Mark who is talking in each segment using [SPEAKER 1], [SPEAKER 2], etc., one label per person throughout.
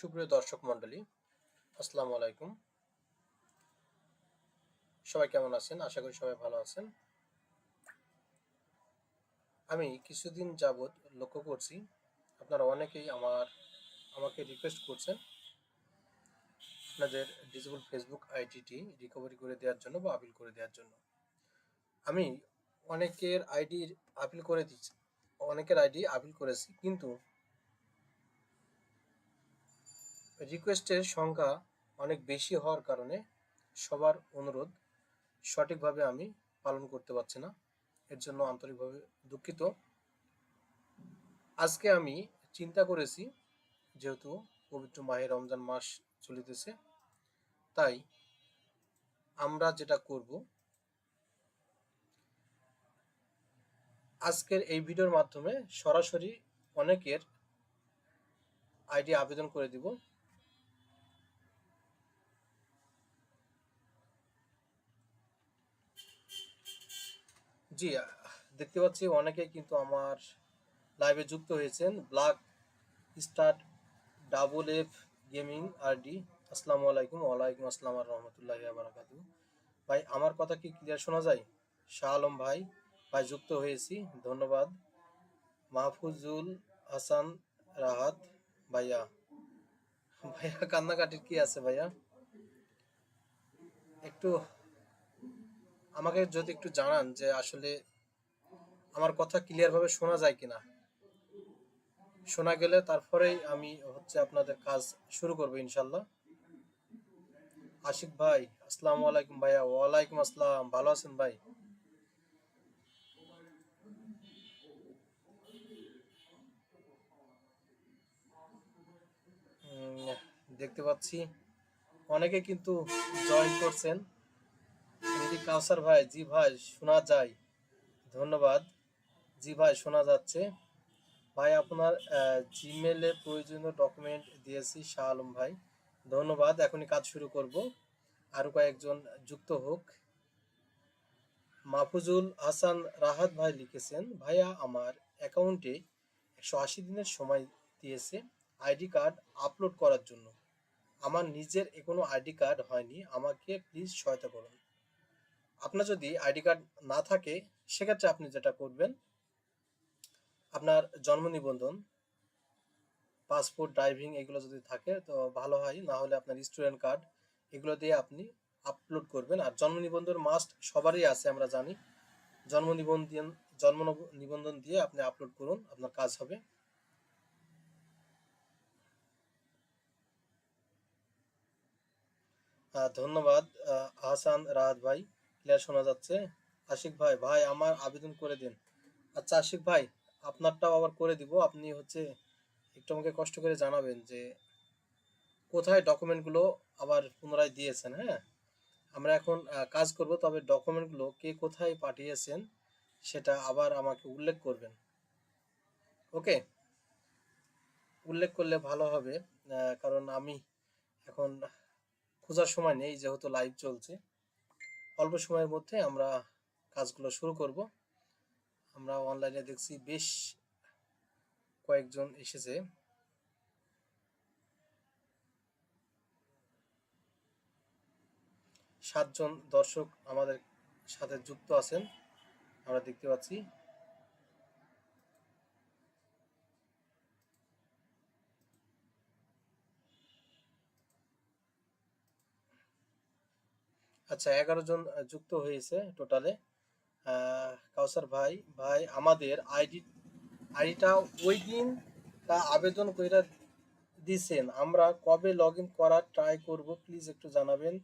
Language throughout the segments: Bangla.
[SPEAKER 1] সুপ্রিয় দর্শক মণ্ডলী, আসসালামু আলাইকুম। সবাই কেমন আছেন? আশা করি সবাই ভালো আছেন। আমি কিছুদিন যাবৎ লক্ষ্য করছি, আপনারা অনেকেই আমার, আমাকে রিকোয়েস্ট করছেন আপনাদের ডিজেবল ফেসবুক আইডিটি রিকভারি করে দেওয়ার জন্য বা আপিল করে দেওয়ার জন্য। আমি অনেকের আইডি আপিল করে দিচ্ছি, অনেকের আইডি আপিল করেছি, কিন্তু রিকোয়েস্টের সংখ্যা অনেক বেশি হওয়ার কারণে সবার অনুরোধ সঠিকভাবে আমি পালন করতে পারছি না। এর জন্য আন্তরিকভাবে দুঃখিত। আজকে আমি চিন্তা করেছি, যেহেতু পবিত্র মাহে রমজান মাস চলিতেছে, তাই আমরা যেটা করব, আজকের এই ভিডিওর মাধ্যমে সরাসরি অনেকের আইডি আবেদন করে দিব। জি দেখতে পাচ্ছি অনেকে কিন্তু আমার লাইভে যুক্ত হয়েছেন। Black star double F gaming RD. আসসালামু আলাইকুম, ওয়ালাইকুম আসসালাম আর রহমতুল্লাহ বারাকাতু। ভাই, আমার কথা কি ক্লিয়ার শোনা যায়? শাহ আলম ভাই ভাই, যুক্ত হয়েছি। ধন্যবাদ। মাহফুজুল হাসান রাহাত, ভাইয়া। ভাইয়া, কান্নাকাটির কি আছে ভাইয়া? একটু আমাকে যদি একটু জানান যে আসলে আমার কথা ক্লিয়ার ভাবে শোনা যায় কিনা। শোনা গেলে তারপরেই আমি হচ্ছে আপনাদের কাজ শুরু করব ইনশাল্লাহ আশিক ভাই, আসসালামু আলাইকুম ভাইয়া। ওয়ালাইকুম আসসালাম। ভালো আছেন ভাই? দেখতে পাচ্ছি। অনেকে কিন্তু জয়েন করছেন। কাউসার ভাই, জি ভাই, শোনা যায়। ধন্যবাদ। জি ভাই, শোনা যাচ্ছে। ভাই, আপনার জিমেলে প্রয়োজনীয় ডকুমেন্ট দিয়েছি, শাহ আলম ভাই। ধন্যবাদ। এখনই কাজ শুরু করব। আরও কয়েকজন যুক্ত হোক। মাহফুজুল হাসান রাহাত ভাই লিখেছেন, ভাইয়া, আমার অ্যাকাউন্টে একশো আশি দিনের সময় দিয়েছে আইডি কার্ড আপলোড করার জন্য। আমার নিজের কোনো আইডি কার্ড হয়নি। আমাকে প্লিজ সহায়তা করুন। আপনার যদি আইডি কার্ড না থাকে সেক্ষেত্রে আপনি যেটা করবেন আপনার জন্ম নিবন্ধন পাসপোর্ট ড্রাইভিং এগুলো যদি থাকে তো ভালো হয়। না হলে আপনার স্টুডেন্ট কার্ড এগুলো দিয়ে আপনি আপলোড করবেন। আর জন্ম নিবন্ধন মাস্ট সবারই আছে আমরা জানি। জন্ম নিবন্ধন জন্ম নব- নিবন্ধন দিয়ে আপনি আপলোড করুন আপনার কাজ হবে। ধন্যবাদ আহ, আহসান রাহাত ভাই। ক্লিয়ার শোনা যাচ্ছে? আশিক ভাই ভাই, আমার আবেদন করে দিন। আচ্ছা আশিক ভাই, আপনারটাও আবার করে দিব। আপনি হচ্ছে একটু আমাকে কষ্ট করে জানাবেন যে কোথায় ডকুমেন্টগুলো আবার পুনরায় দিয়েছেন হ্যাঁ? আমরা এখন কাজ করব, তবে ডকুমেন্টগুলো কে কোথায় পাঠিয়েছেন সেটা আবার আমাকে উল্লেখ করবেন। ওকে? উল্লেখ করলে ভালো হবে কারণ আমি এখন খোঁজার সময় নেই, যেহেতু লাইভ চলছে। অল্প সময়ের মধ্যে আমরা কাজগুলো শুরু করব। আমরা অনলাইনে দেখছি বেশ কয়েকজন এসেছে। সাতজন দর্শক আমাদের সাথে যুক্ত আছেন। আমরা দেখতে পাচ্ছি আচ্ছা এগারো জন যুক্ত হয়েছে টোটালে কাউসার ভাই ভাই আমাদের আইডি আইডিটা ওই দিন তা আবেদন কইরা দিছেন। আমরা কবে লগ ইন করার ট্রাই করব প্লিজ একটু জানাবেন।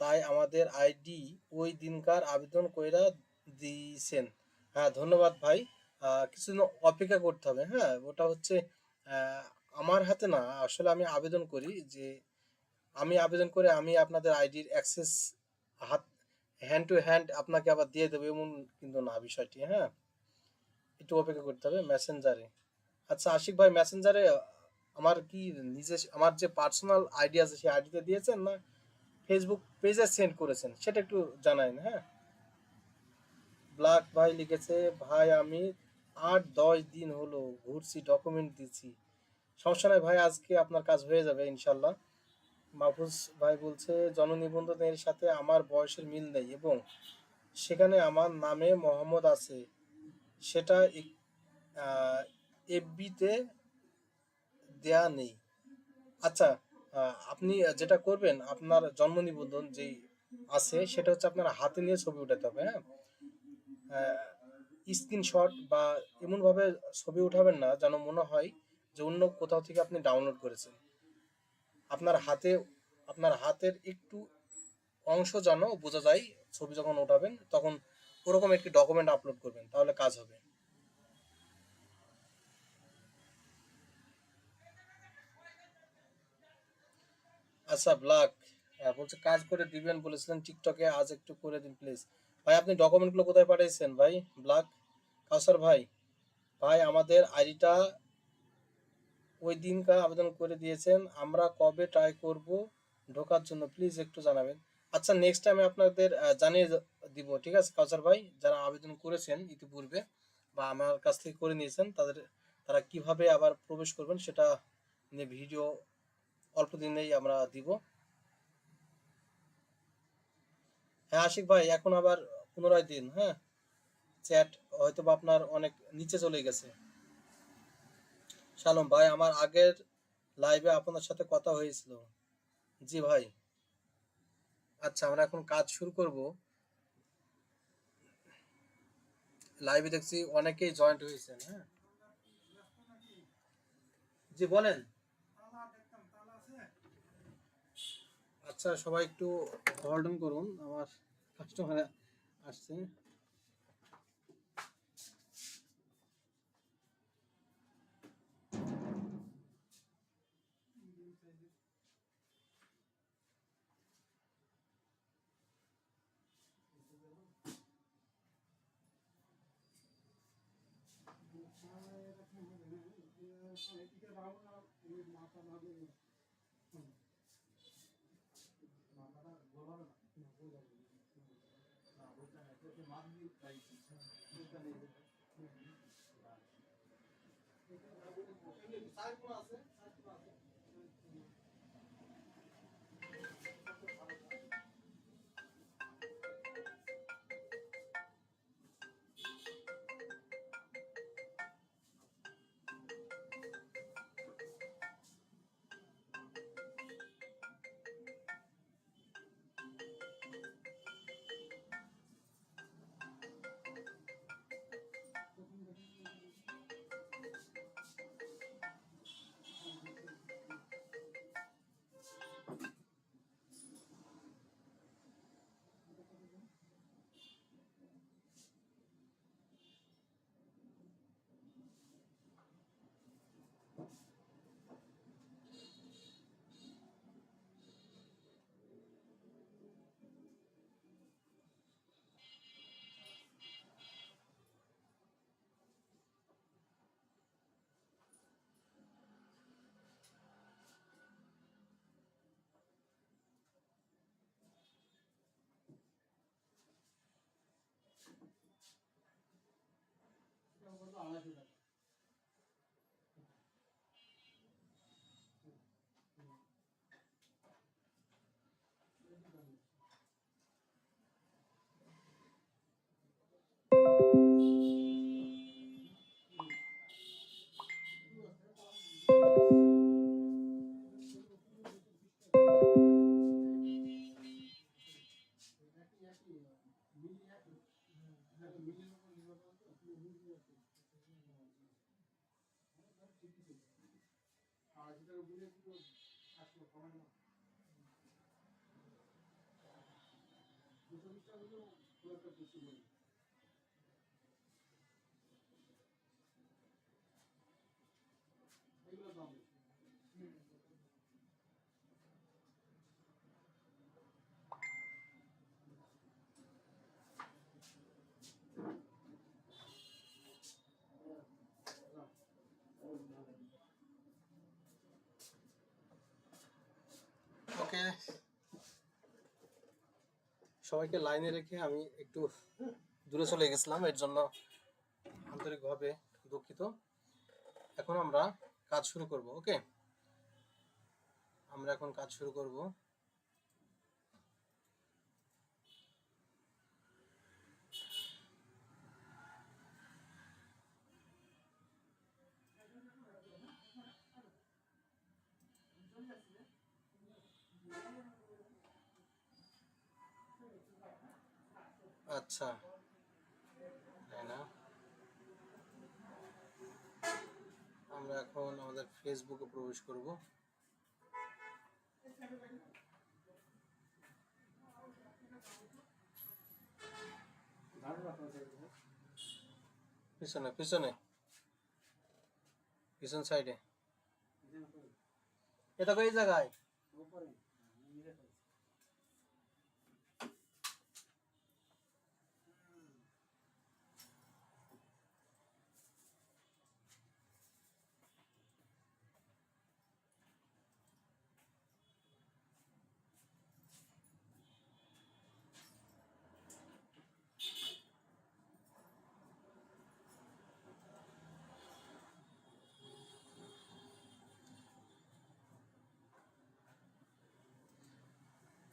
[SPEAKER 1] তাই আমাদের আইডি ওই দিনকার আবেদন কইরা দিছেন। হ্যাঁ ধন্যবাদ ভাই। কিছুদিন অপেক্ষা করতে হবে। হ্যাঁ ওটা হচ্ছে আমার হাতে না, আসলে আমি আবেদন করি যে আমি আবেদন করে আমি আপনাদের আইডির অ্যাক্সেস হাত হ্যান্ড টু হ্যান্ড আপনাকে আবার দিয়ে দেবো, এমন কিন্তু না বিষয়টি হ্যাঁ? একটু অপেক্ষা করতে হবে মেসেঞ্জারে আচ্ছা আশিক ভাই মেসেঞ্জারে আমার কি নিজে, আমার যে পার্সোনাল আইডি আছে, সেই আইডিতে দিয়েছেন না ফেসবুক পেজে সেন্ড করেছেন? সেটা একটু জানাইন হ্যাঁ? ব্ল্যাক ভাই লিখেছে, ভাই, আমি আট দশ দিন হলো ঘুরছি ডকুমেন্ট দিচ্ছি। সমস্যা নাই ভাই, আজকে আপনার কাজ হয়ে যাবে, ইনশাল্লাহ। মাহফুজ ভাই বলছে, জননিবন্ধনের সাথে আমার বয়সের মিল নেই এবং সেখানে আমার নামে মোহাম্মদ আছে। সেটা এফবিতে দেয়া নেই। আচ্ছা আপনি যেটা করবেন, আপনার জন্ম নিবন্ধন যেই আছে, সেটা হচ্ছে আপনার হাতে নিয়ে ছবি উঠাতে হবে হ্যাঁ? স্ক্রিনশট বা এমনভাবে ছবি উঠাবেন না যেন মনে হয় যে অন্য কোথাও থেকে আপনি ডাউনলোড করেছেন। আপনার হাতে, আপনার হাতের একটু অংশ যেন বোঝা যায়, ছবি যখন ওঠাবেন, তখন ওরকম একটি ডকুমেন্ট আপলোড করবেন, তাহলে কাজ হবে। আচ্ছা ব্লাক হ্যাঁ বলছে কাজ করে দিবেন বলেছিলেন, টিকটকে আজ একটু করে দিন প্লিজ ভাই, আপনি ডকুমেন্টগুলো কোথায় পাঠিয়েছেন, ভাই? ব্লাক কাউসার ভাই ভাই, আমাদের আইডিটা ওই দিনকার আবেদন করে দিয়েছেন। আমরা কবে ট্রাই করব ঢোকার জন্য প্লিজ একটু জানাবেন। আচ্ছা নেক্সট টাইম আপনাদের জানিয়ে দিব, ঠিক আছে? কাউসার ভাই, যারা আবেদন করেছেন ইতিপূর্বে বা আমার কাছ থেকে করে নিয়েছেন, তাদের, তারা কীভাবে আবার প্রবেশ করবেন সেটা নিয়ে ভিডিও অল্প দিনেই আমরা দিব। হ্যাঁ আশিক ভাই, এখন আবার পুনরায় দিন হ্যাঁ? চ্যাট হয়তো বা আপনার অনেক নিচে চলে গেছে। শালম ভাই, আমার আগের লাইভে আপনার সাথে কথা হয়েছিল। জি ভাই। আচ্ছা আমরা এখন কাজ শুরু করব। লাইভে দেখছি অনেকেই জয়েন্ট হয়েছেন হ্যাঁ? জি, বলেন। আচ্ছা সবাই একটু হোল্ড অন করুন, আমার কাস্টমার আসছে।
[SPEAKER 2] মাথা না মাথাটা গোলাবে না গোলাবে না ওটা না তোকে মাপ দিয়ে পাইছি ওটা নেই এটা
[SPEAKER 1] আছে
[SPEAKER 2] বাংলা
[SPEAKER 1] ওকে সবাইকে লাইনে রেখে আমি একটু দূরে চলে গেছিলাম, এর জন্য আন্তরিকভাবে দুঃখিত। এখন আমরা কাজ শুরু করব ওকে আমরা এখন কাজ শুরু করব। আচ্ছা তাই না আমরা এখন আমাদের ফেসবুকে প্রবেশ করব। পিছনে পিছনে। পিছন সাইডে এটা কই জায়গায়?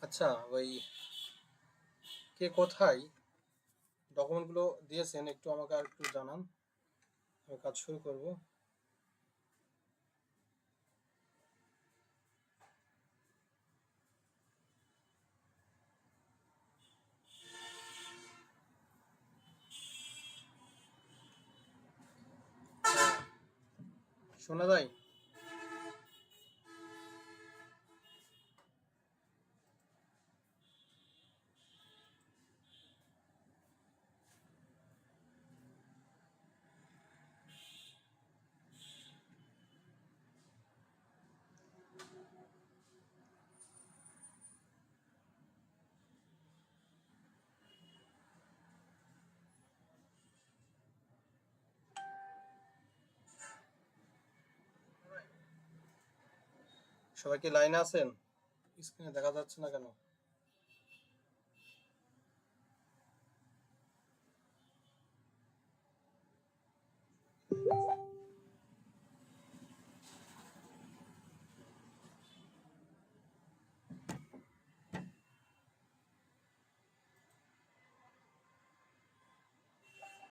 [SPEAKER 1] আচ্ছা ওই কে কোথায়? ডকুমেন্টগুলো দিয়েছেন একটু আমাকে আর একটু জানান। আমি কাজ শুরু করব। হ্যাঁ, শোনা যায় সবাই কি লাইনে আছেন? স্ক্রিনে দেখা যাচ্ছে না কেন?